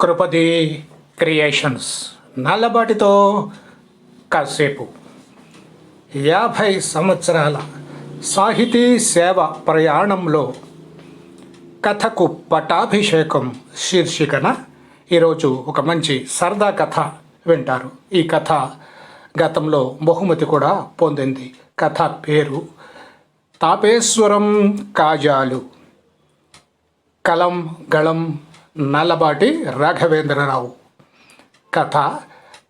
కృపది creations. నల్లబాటితో కాసేపు. యాభై సంవత్సరాల సాహితీ సేవ ప్రయాణంలో కథకు పటాభిషేకం శీర్షికన ఈరోజు ఒక మంచి సరదా కథ వింటారు. ఈ కథ గతంలో బహుమతి కూడా పొందింది. కథ పేరు తాపేశ్వరం కాజాలు. కలం గళం నల్లబాటి రాఘవేంద్రరావు. కథ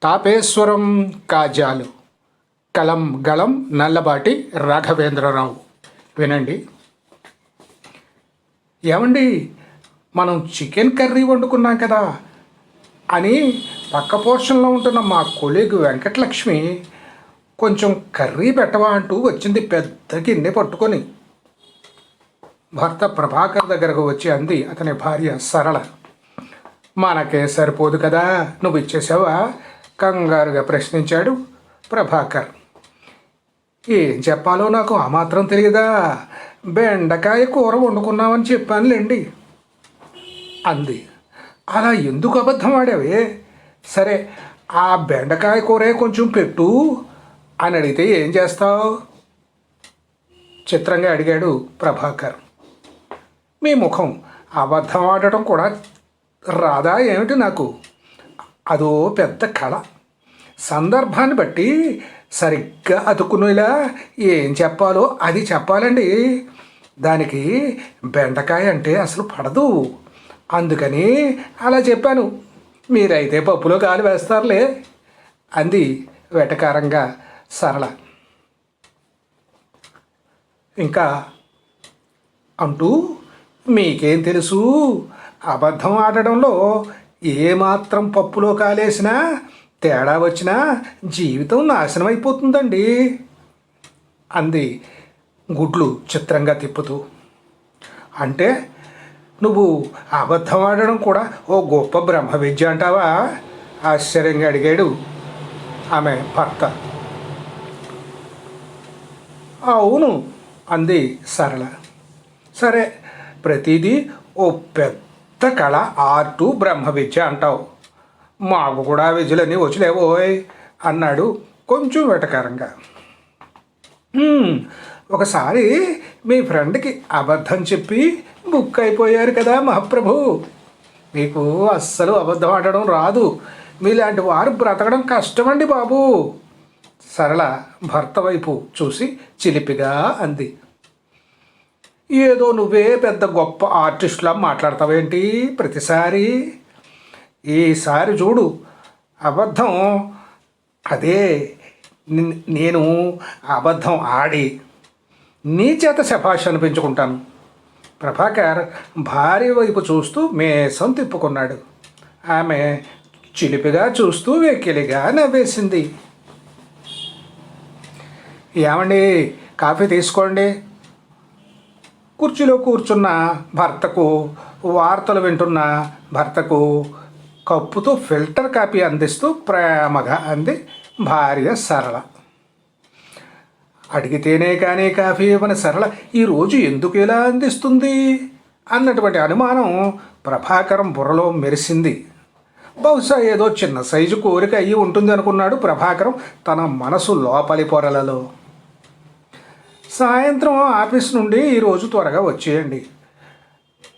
తాపేశ్వరం కాజాలు. కలం గళం నల్లబాటి రాఘవేంద్రరావు. వినండి. ఏమండి మనం చికెన్ కర్రీ వండుకున్నాం కదా అని పక్క పోర్షన్లో ఉంటున్న మా కొలీగ్ వెంకటలక్ష్మి కొంచెం కర్రీ పెట్టవా అంటూ వచ్చింది పెద్ద గిన్నె పట్టుకొని. భర్త ప్రభాకర్ దగ్గరకు వచ్చి అంది అతని భార్య సరళ. మనకే సరిపోదు కదా నువ్వు ఇచ్చేసావా? కంగారుగా ప్రశ్నించాడు ప్రభాకర్. ఏం చెప్పాలో నాకు ఆ మాత్రం తెలియదా బెండకాయ కూర వండుకున్నామని చెప్పానులేండి. అంది. అలా ఎందుకు అబద్ధం ఆడావే? సరే ఆ బెండకాయ కూరే కొంచెం పెట్టు. అని అడిగితే ఏం చేస్తావు? చిత్రంగా అడిగాడు ప్రభాకర్. మీ ముఖం. అబద్ధం ఆడటం కూడా రాదా ఏమిటి నాకు? అదో పెద్ద కళ. సందర్భాన్ని బట్టి సరిగ్గా అతుక్కునేలా ఏం చెప్పాలో అది చెప్పాలండి. దానికి బెండకాయ అంటే అసలు పడదు. అందుకని అలా చెప్పాను. మీరైతే పప్పులో కాలు వేస్తారులే అంది వెటకారంగా సరళ. ఇంకా అంటూ మీకేం తెలుసు? అబద్ధం ఆడడంలో ఏమాత్రం పప్పులో కాలేసినా తేడా వచ్చినా జీవితం నాశనం అయిపోతుందండి అంది గుడ్లు చిత్రంగా తిప్పుతూ. అంటే నువ్వు అబద్ధం ఆడడం కూడా ఓ గొప్ప బ్రహ్మ విద్య అంటావా? ఆశ్చర్యంగా అడిగాడు ఆమె భర్త. అవును అంది సరళ. సరే ప్రతిదీ ఓ పెద్ద కళ ఆర్టు బ్రహ్మ విద్య అంటావు. మాకు కూడా విద్యలన్నీ వచ్చిలేవోయ్ అన్నాడు కొంచెం వెటకారంగా. ఒకసారి మీ ఫ్రెండ్కి అబద్ధం చెప్పి బుక్ అయిపోయారు కదా మహాప్రభు. మీకు అస్సలు అబద్ధం ఆడడం రాదు. మీలాంటి వారు బ్రతకడం కష్టమండి బాబు. సరళ భర్త వైపు చూసి చిలిపిగా అంది. ఏదో నువ్వే పెద్ద గొప్ప ఆర్టిస్ట్లా మాట్లాడతావేంటి ప్రతిసారి? ఈసారి చూడు అబద్ధం అదే. నేను అబద్ధం ఆడి నీ చేత శభాష్ అనిపించుకుంటాను. ప్రభాకర్ భార్య వైపు చూస్తూ మేసం తిప్పుకున్నాడు. ఆమె చిలిపిగా చూస్తూ వెకిలిగా నవ్వేసింది. ఏమండి కాఫీ తీసుకోండి. కుర్చీలో కూర్చున్న భర్తకు వార్తలు వింటున్న భర్తకు కప్పుతో ఫిల్టర్ కాపీ అందిస్తూ ప్రేమగా అంది భార్య సరళ. అడిగితేనే కానీ కాఫీ ఇవ్వని సరళ ఈరోజు ఎందుకు ఇలా అందిస్తుంది? అన్నటువంటి అనుమానం ప్రభాకరం బుర్రలో మెరిసింది. బహుశా ఏదో చిన్న సైజు కోరిక అయ్యి ఉంటుంది అనుకున్నాడు ప్రభాకరం తన మనసు లోపలి పొరలలో. సాయంత్రం ఆఫీస్ నుండి ఈరోజు త్వరగా వచ్చేయండి.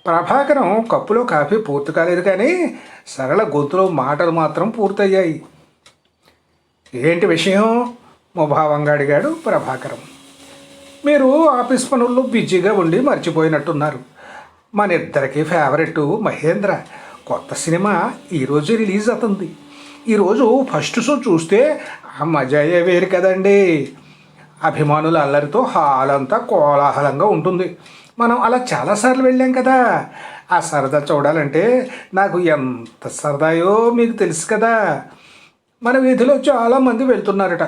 ప్రభాకరం కప్పులో కాఫీ పూర్తి కాలేదు కానీ సరళ గొంతులో మాటలు మాత్రం పూర్తయ్యాయి. ఏంటి విషయం? ముభావంగా అడిగాడు ప్రభాకరం. మీరు ఆఫీస్ పనుల్లో బిజీగా ఉండి మర్చిపోయినట్టున్నారు. మన ఇద్దరికి ఫేవరెట్ మహేంద్ర. కొత్త సినిమా ఈరోజు రిలీజ్ అవుతుంది. ఈరోజు ఫస్ట్ షో చూస్తే ఆ మజాయే వేరు కదండీ. అభిమానుల అల్లరితో హాల్ అంతా కోలాహలంగా ఉంటుంది. మనం అలా చాలాసార్లు వెళ్ళాం కదా. ఆ సరదా చూడాలంటే నాకు ఎంత సరదాయో మీకు తెలుసు కదా. మన వీధిలో చాలామంది వెళ్తున్నారట.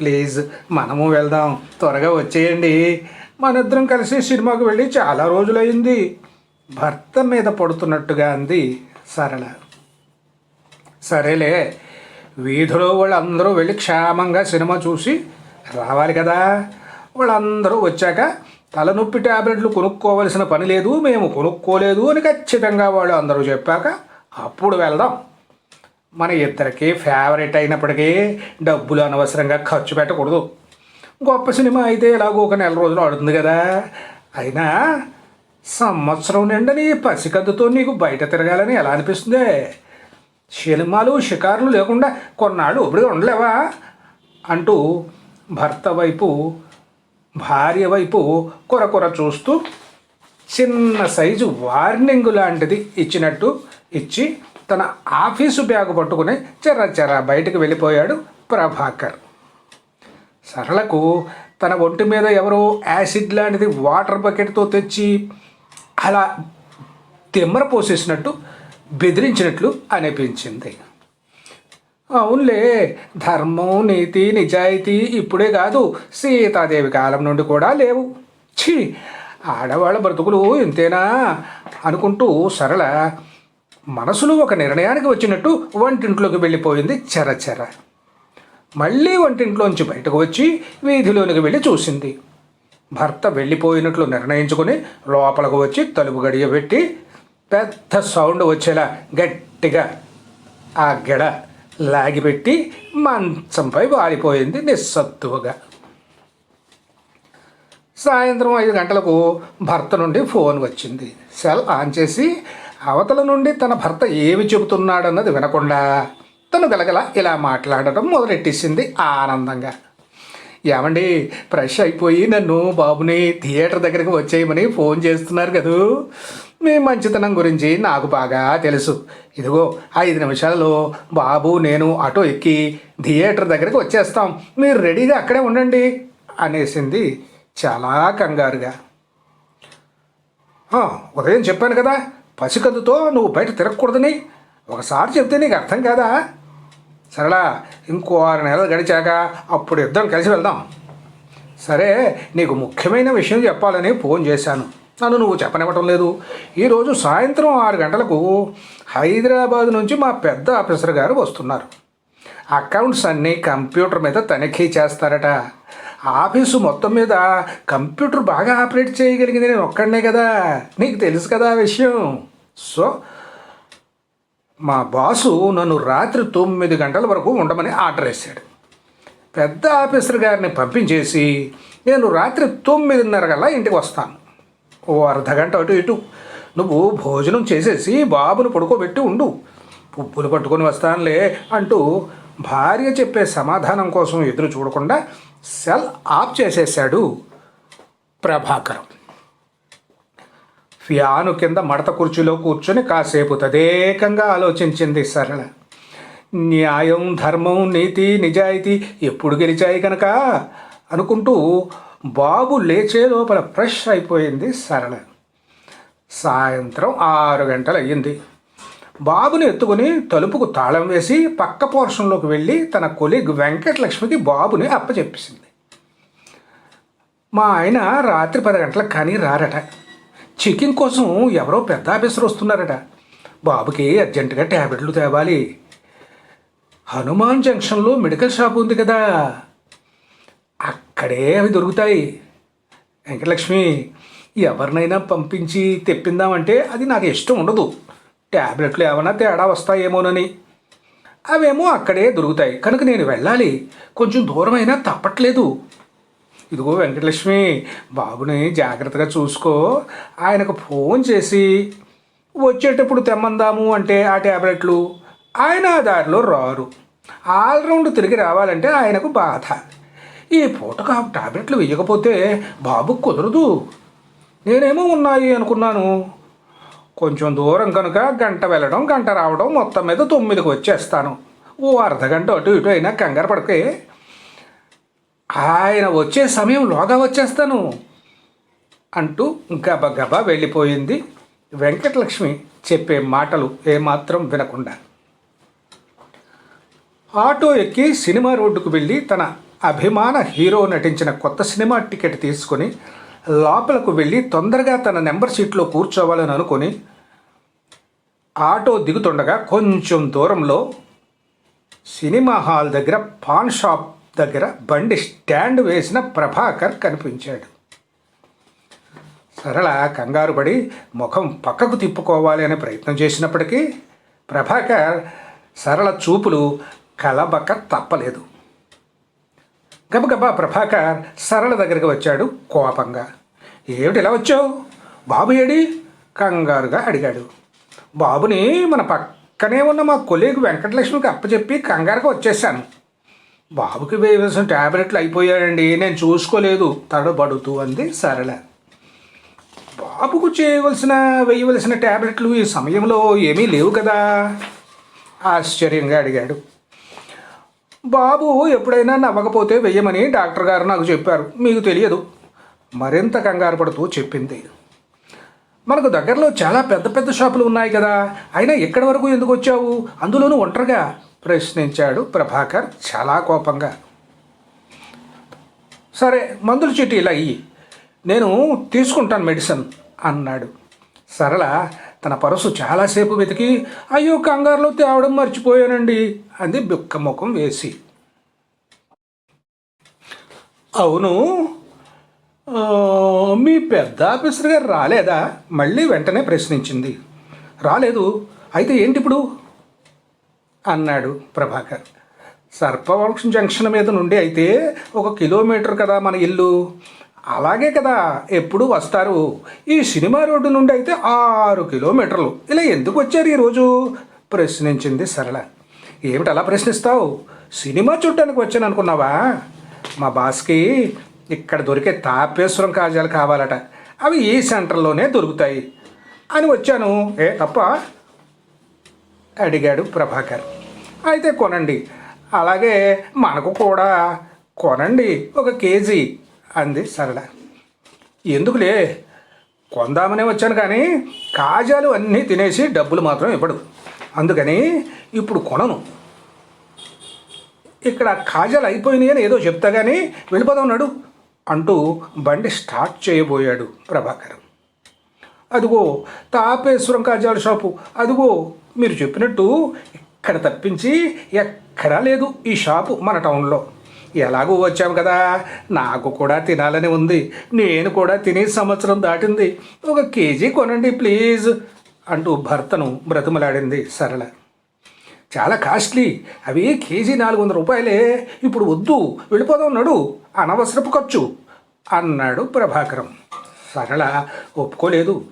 ప్లీజ్ మనము వెళ్దాం. త్వరగా వచ్చేయండి. మనిద్దరం కలిసి సినిమాకు వెళ్ళి చాలా రోజులైంది. భర్త మీద పడుతున్నట్టుగా అంది సరళ. సరేలే వీధిలో వాళ్ళందరూ వెళ్ళి క్షేమంగా సినిమా చూసి రావాలి కదా. వాళ్ళందరూ వచ్చాక తలనొప్పి ట్యాబ్లెట్లు కొనుక్కోవలసిన పని లేదు మేము కొనుక్కోలేదు అని ఖచ్చితంగా వాళ్ళు అందరూ చెప్పాక అప్పుడు వెళ్దాం. మన ఇద్దరికి ఫేవరెట్ అయినప్పటికీ డబ్బులు అనవసరంగా ఖర్చు పెట్టకూడదు. గొప్ప సినిమా అయితే ఎలాగో ఒక నెల రోజులు ఆడుతుంది కదా. అయినా సంవత్సరం నిండా నీ పసికద్దుతో నీకు బయట తిరగాలని ఎలా అనిపిస్తుంది? సినిమాలు షికారులు లేకుండా కొన్నాళ్ళు ఇప్పుడు ఉండలేవా? అంటూ భర్త వైపు భార్య వైపు కొరకొర చూస్తూ చిన్న సైజు వార్నింగ్ లాంటిది ఇచ్చినట్టు ఇచ్చి తన ఆఫీసు బ్యాగ్ పట్టుకుని చెర్ర చెర్ర బయటకు వెళ్ళిపోయాడు ప్రభాకర్. సరళకు తన ఒంటి మీద ఎవరో యాసిడ్ లాంటిది వాటర్ బకెట్తో తెచ్చి అలా తిమ్మర పోసేసినట్టు బెదిరించినట్లు అనిపించింది. అవునులే ధర్మం నీతి నిజాయితీ ఇప్పుడే కాదు సీతాదేవి కాలం నుండి కూడా లేవు. ఛీ ఆడవాళ్ళ బ్రతుకులు ఇంతేనా? అనుకుంటూ సరళ మనసులో ఒక నిర్ణయానికి వచ్చినట్టు వంటింట్లోకి వెళ్ళిపోయింది చెరచెర. మళ్ళీ వంటింట్లోంచి బయటకు వచ్చి వీధిలోనికి వెళ్ళి చూసింది. భర్త వెళ్ళిపోయినట్లు నిర్ణయించుకుని లోపలకు వచ్చి తలుపు గడియ పెట్టి పెద్ద సౌండ్ వచ్చేలా గట్టిగా ఆ గెడ లాగిపెట్టి మంచంపై వాలిపోయింది నిస్సత్తువగా. సాయంత్రం ఐదు గంటలకు భర్త నుండి ఫోన్ వచ్చింది. సెల్ ఆన్ చేసి అవతల నుండి తన భర్త ఏమి చెబుతున్నాడన్నది వినకుండా తను గలగల ఇలా మాట్లాడటం మొదలెట్టేసింది ఆనందంగా. ఏమండి ఫ్రెష్ అయిపోయి నన్ను బాబుని థియేటర్ దగ్గరికి వచ్చేయమని ఫోన్ చేస్తున్నారు కదూ? మీ మంచితనం గురించి నాకు బాగా తెలుసు. ఇదిగో ఐదు నిమిషాలలో బాబు నేను ఆటో ఎక్కి థియేటర్ దగ్గరికి వచ్చేస్తాం. మీరు రెడీగా అక్కడే ఉండండి అనేసింది చాలా కంగారుగా. ఉదయం చెప్పాను కదా పసికద్దుతో నువ్వు బయట తిరగకూడదని. ఒకసారి చెప్తే నీకు అర్థం కాదా? సరళా ఇంకో ఆరు నెలలు గడిచాక అప్పుడు ఇద్దరం కలిసి వెళ్దాం. సరే నీకు ముఖ్యమైన విషయం చెప్పాలని ఫోన్ చేశాను. నన్ను నువ్వు చెప్పనివ్వటం లేదు. ఈరోజు సాయంత్రం ఆరు గంటలకు హైదరాబాద్ నుంచి మా పెద్ద ఆఫీసర్ గారు వస్తున్నారు. అకౌంట్స్ అన్నీ కంప్యూటర్ మీద తనిఖీ చేస్తారట. ఆఫీసు మొత్తం మీద కంప్యూటర్ బాగా ఆపరేట్ చేయగలిగింది నేను ఒక్కడనే కదా. నీకు తెలుసు కదా ఆ విషయం. సో మా బాసు నన్ను రాత్రి తొమ్మిది గంటల వరకు ఉండమని ఆర్డర్ వేశాడు. పెద్ద ఆఫీసర్ గారిని పంపించేసి నేను రాత్రి తొమ్మిదిన్నర కల్లా ఇంటికి వస్తాను. ఓ అర్ధగంట అటు ఇటు. నువ్వు భోజనం చేసేసి బాబును పడుకోబెట్టి ఉండు. పువ్వులు పట్టుకొని వస్తానులే అంటూ భార్య చెప్పే సమాధానం కోసం ఎదురు చూడకుండా సెల్ ఆఫ్ చేసేశాడు ప్రభాకరం. ఫ్యాను కింద మడత కుర్చీలో కూర్చొని కాసేపు తదేకంగా ఆలోచించింది సరళ. న్యాయం ధర్మం నీతి నిజాయితీ ఎప్పుడు గెలిచాయి కనుక? అనుకుంటూ బాబు లేచే లోపల ఫ్రెష్ అయిపోయింది సరళ సాయంత్రం ఆరు గంటలు అయ్యింది బాబుని ఎత్తుకుని తలుపుకు తాళం వేసి పక్క పోర్షన్లోకి వెళ్ళి తన కొలీగ్ వెంకటలక్ష్మికి బాబుని అప్పచెప్పేసింది. మా ఆయన రాత్రి పది గంటలకు కానీ రారట. చికెన్ కోసం ఎవరో పెద్ద ఆఫీసర్ వస్తున్నారట. బాబుకి అర్జెంటుగా ట్యాబ్లెట్లు తేవాలి. హనుమాన్ జంక్షన్లో మెడికల్ షాప్ ఉంది కదా. అక్కడే అవి దొరుకుతాయి. వెంకటలక్ష్మి ఎవరినైనా పంపించి తెప్పిందామంటే అది నాకు ఇష్టం ఉండదు. ట్యాబ్లెట్లు ఏమైనా తేడా వస్తాయేమోనని. అవేమో అక్కడే దొరుకుతాయి. కనుక నేను వెళ్ళాలి. కొంచెం దూరమైనా తప్పట్లేదు. ఇదిగో వెంకటలక్ష్మి బాబుని జాగ్రత్తగా చూసుకో. ఆయనకు ఫోన్ చేసి వచ్చేటప్పుడు తెమ్మందాము అంటే ఆ ట్యాబ్లెట్లు ఆయన ఆ దారిలో రారు. ఆల్రౌండ్ తిరిగి రావాలంటే ఆయనకు బాధ. ఈ పూటకు ఆ టాబ్లెట్లు వేయకపోతే బాబుకు కుదరదు. నేనేమో ఉన్నాయి అనుకున్నాను. కొంచెం దూరం కనుక గంట వెళ్ళడం గంట రావడం మొత్తం మీద తొమ్మిదికి వచ్చేస్తాను. ఓ అర్ధగంట అటు ఇటు అయినా కంగారు పడకే. ఆయన వచ్చే సమయంలోగా వచ్చేస్తాను అంటూ గబగబా వెళ్ళిపోయింది వెంకటలక్ష్మి చెప్పే మాటలు ఏమాత్రం వినకుండా. ఆటో ఎక్కి సినిమా రోడ్డుకు వెళ్ళి తన అభిమాన హీరో నటించిన కొత్త సినిమా టికెట్ తీసుకొని లోపలకు వెళ్ళి తొందరగా తన నెంబర్ సీట్లో కూర్చోవాలని అనుకొని ఆటో దిగుతుండగా కొంచెం దూరంలో సినిమా హాల్ దగ్గర పాన్ షాప్ దగ్గర బండి స్టాండ్ వేసిన ప్రభాకర్ కనిపించాడు. సరళ కంగారు పడి ముఖం పక్కకు తిప్పుకోవాలి అనే ప్రయత్నం చేసినప్పటికీ ప్రభాకర్ సరళ చూపులు కలబక తప్పలేదు. గబగబా ప్రభాకర్ సరళ దగ్గరికి వచ్చాడు కోపంగా. ఏమిటి ఇలా వచ్చావు? బాబు ఏడి? కంగారుగా అడిగాడు. బాబుని మన పక్కనే ఉన్న మా కొలీగ్ వెంకటలక్ష్మికి అప్పచెప్పి కంగారుగా వచ్చేసాను. బాబుకి వేయవలసిన ట్యాబ్లెట్లు అయిపోయాయండి నేను చూసుకోలేదు తడబడుతూ అంది సరళ. బాబుకు చేయవలసిన వేయవలసిన ట్యాబ్లెట్లు ఈ సమయంలో ఏమీ లేవు కదా? ఆశ్చర్యంగా అడిగాడు. బాబు ఎప్పుడైనా నవ్వకపోతే వెయ్యమని డాక్టర్ గారు నాకు చెప్పారు. మీకు తెలియదు. మరింత కంగారు పడుతూ చెప్పింది. మనకు దగ్గరలో చాలా పెద్ద పెద్ద షాపులు ఉన్నాయి కదా. అయినా ఎక్కడి వరకు ఎందుకు వచ్చావు? అందులోనూ ఒంటరిగా? ప్రశ్నించాడు ప్రభాకర్ చాలా కోపంగా. సరే మందుల చీటీ ఇలా ఇయ్యి. నేను తీసుకుంటాను మెడిసిన్ అన్నాడు. సరళ తన పరసు చాలాసేపు వెతికి అయ్యో కంగారులో తేవడం మర్చిపోయానండి అంది బిక్కముఖం వేసి. అవును మీ పెద్ద ఆఫీసర్ గారు రాలేదా? మళ్ళీ వెంటనే ప్రశ్నించింది. రాలేదు. అయితే ఏంటి ఇప్పుడు అన్నాడు ప్రభాకర్. సర్పవంశం జంక్షన్ మీద నుండి అయితే ఒక కిలోమీటర్ కదా మన ఇల్లు. అలాగే కదా ఎప్పుడు వస్తారు? ఈ సినిమా రోడ్డు నుండి అయితే ఆరు కిలోమీటర్లు. ఇలా ఎందుకు వచ్చారు ఈరోజు? ప్రశ్నించింది సరళ. ఏమిటి అలా ప్రశ్నిస్తావు? సినిమా చూడటానికి వచ్చాను అనుకున్నావా మా బాస్కి ఇక్కడ దొరికే తాపేశ్వరం కాజాలు కావాలట. అవి ఈ సెంటర్లోనే దొరుకుతాయి. అని వచ్చాను. ఏ తప్ప? అడిగాడు ప్రభాకర్. అయితే కొనండి. అలాగే మనకు కూడా కొనండి. ఒక కేజీ. అంది సరళ. ఎందుకులే? కొందామనే వచ్చాను కానీ కాజాలు అన్నీ తినేసి డబ్బులు మాత్రం ఇవ్వడు. అందుకని ఇప్పుడు కొనను. ఇక్కడ కాజాలు అయిపోయినాయి అని ఏదో చెప్తా కానీ వెళ్ళిపోదాం ఉన్నాడు అంటూ బండి స్టార్ట్ చేయబోయాడు ప్రభాకర్. అదిగో తాపేశ్వరం కాజాల షాపు. అదిగో మీరు చెప్పినట్టు ఇక్కడ తప్పించి ఎక్కడా లేదు ఈ షాపు మన టౌన్లో. ఎలాగో వచ్చాము కదా? నాకు కూడా తినాలని ఉంది. నేను కూడా తినే సంవత్సరం దాటింది. ఒక కేజీ కొనండి ప్లీజ్ అంటూ భర్తను బ్రతిమలాడింది సరళ. చాలా కాస్ట్లీ. అవి కేజీ నాలుగు వందల రూపాయలే. ఇప్పుడు వద్దు వెళ్ళిపోదాం నడు. అనవసరపు ఖర్చు అన్నాడు ప్రభాకరం. సరళ ఒప్పుకోలేదు.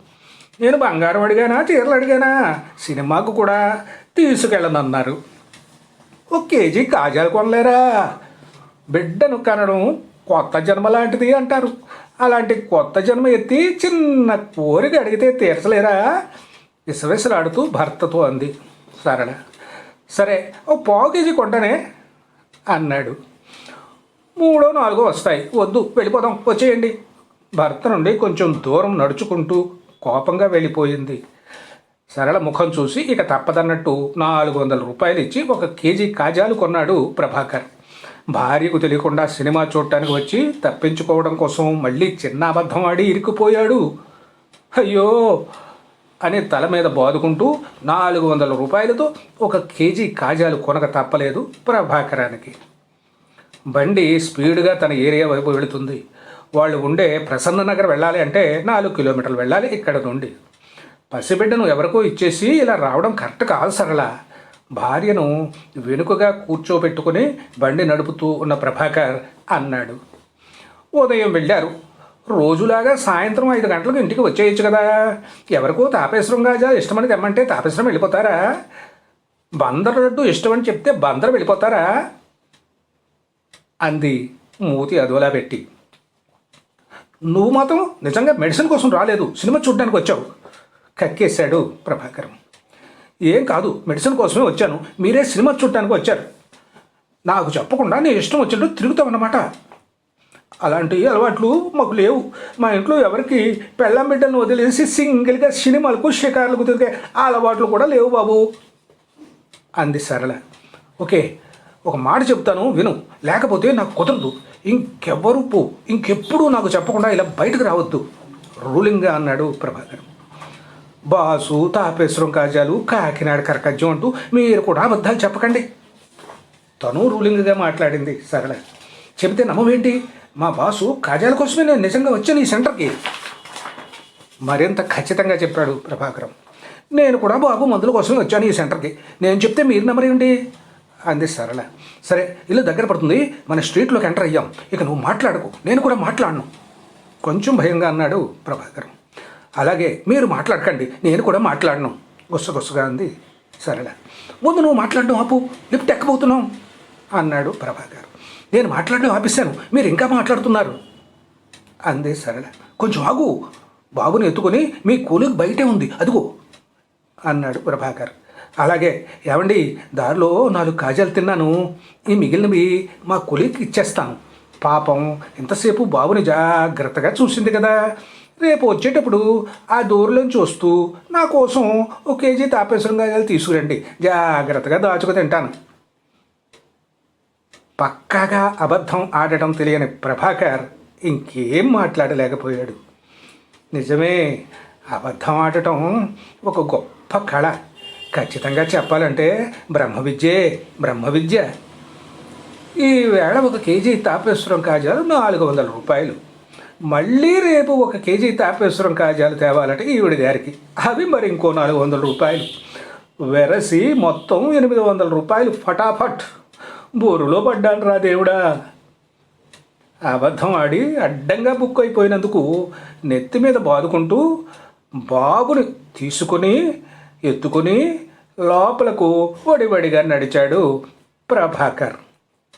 నేను బంగారం అడిగానా చీరలు అడిగానా? సినిమాకు కూడా తీసుకెళ్ళనన్నారు. ఒక కేజీ కాజాలు కొనలేరా? బిడ్డను కనడం కొత్త జన్మ లాంటిది అంటారు. అలాంటి కొత్త జన్మ ఎత్తి చిన్న కోరిక అడిగితే తీర్చలేరా విసవిసలాడుతూ భర్తతో అంది. సరళ. సరే ఓ పావు కేజీ కొంటనే అన్నాడు. మూడో నాలుగో వస్తాయి. వద్దు వెళ్ళిపోదాం వచ్చేయండి. భర్త నుండి కొంచెం దూరం నడుచుకుంటూ కోపంగా వెళ్ళిపోయింది. సరళ ముఖం చూసి ఇక తప్పదన్నట్టు నాలుగు వందల రూపాయలు ఇచ్చి ఒక కేజీ కాజాలు కొన్నాడు ప్రభాకర్. భార్యకు తెలియకుండా సినిమా చూడటానికి వచ్చి తప్పించుకోవడం కోసం మళ్ళీ చిన్న అబద్ధం ఆడి ఇరుక్కుపోయాడు. అయ్యో! అని తల మీద బాదుకుంటూ నాలుగు వందల రూపాయలతో ఒక కేజీ కాజాలు కొనక తప్పలేదు ప్రభాకరానికి. బండి స్పీడ్గా తన ఏరియా వైపు వెళుతుంది. వాళ్ళు ఉండే ప్రసన్న నగర్ వెళ్ళాలి అంటే నాలుగు కిలోమీటర్లు వెళ్ళాలి ఇక్కడ నుండి. పసిబిడ్డను ఎవరికో ఇచ్చేసి ఇలా రావడం కరెక్ట్ కాదు సరళ. భార్యను వెనుకగా కూర్చోబెట్టుకుని బండి నడుపుతూ ఉన్న ప్రభాకర్ అన్నాడు. ఉదయం వెళ్ళారు. రోజులాగా సాయంత్రం ఐదు గంటలకు ఇంటికి వచ్చేయచ్చు కదా. ఎవరికో తాపేశ్వరం గాజా ఇష్టమని తెమ్మంటే తాపేశ్వరం వెళ్ళిపోతారా? బందర్ లడ్డు ఇష్టమని చెప్తే బందర్ వెళ్ళిపోతారా? అంది మూతి అదోలా పెట్టి. నువ్వు మాత్రం నిజంగా మెడిసిన్ కోసం రాలేదు. సినిమా చూడడానికి వచ్చావు. కక్కేశాడు ప్రభాకరం. ఏం కాదు మెడిసిన్ కోసమే వచ్చాను. మీరే సినిమా చూడటానికి వచ్చారు. నాకు చెప్పకుండా నేను ఇష్టం వచ్చినట్టు తిరుగుతామన్నమాట అలాంటి అలవాట్లు మాకు లేవు. మా ఇంట్లో ఎవరికి పెళ్ళం బిడ్డలను వదిలేసి సింగిల్గా సినిమాలకు షికారులకు తిరిగే ఆ అలవాట్లు కూడా లేవు బాబు. అంది సరళ. ఓకే ఒక మాట చెప్తాను విను. లేకపోతే నాకు కుదరదు. ఇంకెవ్వరు పో. ఇంకెప్పుడు నాకు చెప్పకుండా ఇలా బయటకు రావద్దు. రూలింగ్గా అన్నాడు ప్రభాకర్ బాసు తాపేశ్వరం కాజాలు కాకినాడ కరకజ్జం అంటూ మీరు కూడా అబద్ధాలు చెప్పకండి. తను రూలింగ్గా మాట్లాడింది. సరళ చెబితే నమ్మవేంటి? మా బాసు కాజాల కోసమే నేను నిజంగా వచ్చాను ఈ సెంటర్కి. మరింత ఖచ్చితంగా చెప్పాడు ప్రభాకరం. నేను కూడా బాబు మందుల కోసం వచ్చాను ఈ సెంటర్కి. నేను చెప్తే మీరు నెంబర్ ఏంటి అంది సరళ సరే ఇల్లు దగ్గర పడుతుంది. మన స్ట్రీట్లోకి ఎంటర్ అయ్యాం. ఇక నువ్వు మాట్లాడకు. నేను కూడా మాట్లాడను. కొంచెం భయంగా అన్నాడు ప్రభాకర్. అలాగే మీరు మాట్లాడకండి నేను కూడా మాట్లాడను. గుస్సగుస్సగా అంది. సరళ ముందు నువ్వు మాట్లాడడం ఆపు లిఫ్ట్ ఎక్కబోతున్నాం అన్నాడు ప్రభాకర్. నేను మాట్లాడడం ఆపిస్తాను మీరు ఇంకా మాట్లాడుతున్నారు అంది సరళ కొంచెం ఆగు బాబుని ఎత్తుకొని మీ కూలికి బయటే ఉంది అదిగో అన్నాడు ప్రభాకర్. అలాగే ఏమండి దారిలో నాలుగు కాజాలు తిన్నాను ఈ మిగిలినవి మా కూలికి ఇచ్చేస్తాను. పాపం ఇంతసేపు బాబుని జాగ్రత్తగా చూసింది కదా రేపు వచ్చేటప్పుడు ఆ దూరంలోంచి వస్తూ నా కోసం ఒక కేజీ తాపేశ్వరం కాజాలు తీసుకురండి. జాగ్రత్తగా దాచుకు తింటాను. పక్కాగా అబద్ధం ఆడటం తెలియని ప్రభాకర్ ఇంకేం మాట్లాడలేకపోయాడు. నిజమే అబద్ధం ఆడటం ఒక గొప్ప కళ. ఖచ్చితంగా చెప్పాలంటే బ్రహ్మ విద్యే బ్రహ్మ విద్య. ఈ ఒక కేజీ తాపేశ్వరం కాజాలు నాలుగు వందల రూపాయలు. మళ్ళీ రేపు ఒక కేజీ తాపేశ్వరం కాజాలు తేవాలంటే ఈవిడి గారికి అవి మరి ఇంకో నాలుగు వందల రూపాయలు. వెరసి మొత్తం ఎనిమిది వందల రూపాయలు ఫటాఫట్. బోరులో పడ్డాను రా దేవుడా. అబద్ధం ఆడి అడ్డంగా బుక్ అయిపోయినందుకు నెత్తి మీద బాదుకుంటూ బాబుని తీసుకుని ఎత్తుకుని లోపలకు వడివడిగా నడిచాడు ప్రభాకర్.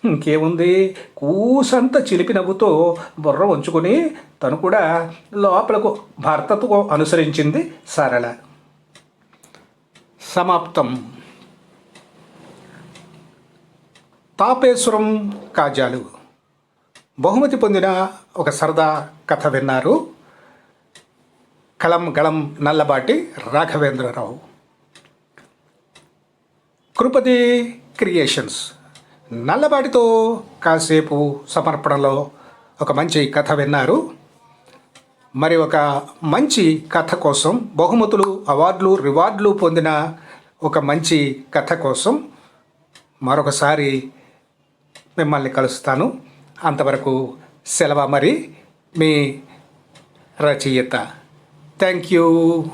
ఇంకేముంది? కూసంత చిలిపి నవ్వుతో బుర్ర ఉంచుకుని తను కూడా లోపలకు భర్తతో అనుసరించింది సరళ. సమాప్తం. తాపేశ్వరం కాజాలు. బహుమతి పొందిన ఒక సరదా కథ విన్నారు కలం గళం నల్లబాటి రాఘవేంద్రరావు. కృపతి క్రియేషన్స్. నల్లబాటితో కాసేపు సమర్పణలో ఒక మంచి కథ విన్నారు. మరి ఒక మంచి కథ కోసం బహుమతులు అవార్డులు రివార్డులు పొందిన ఒక మంచి కథ కోసం మరొకసారి మిమ్మల్ని కలుస్తాను. అంతవరకు సెలవు మరి మీ రచయిత. Thank you.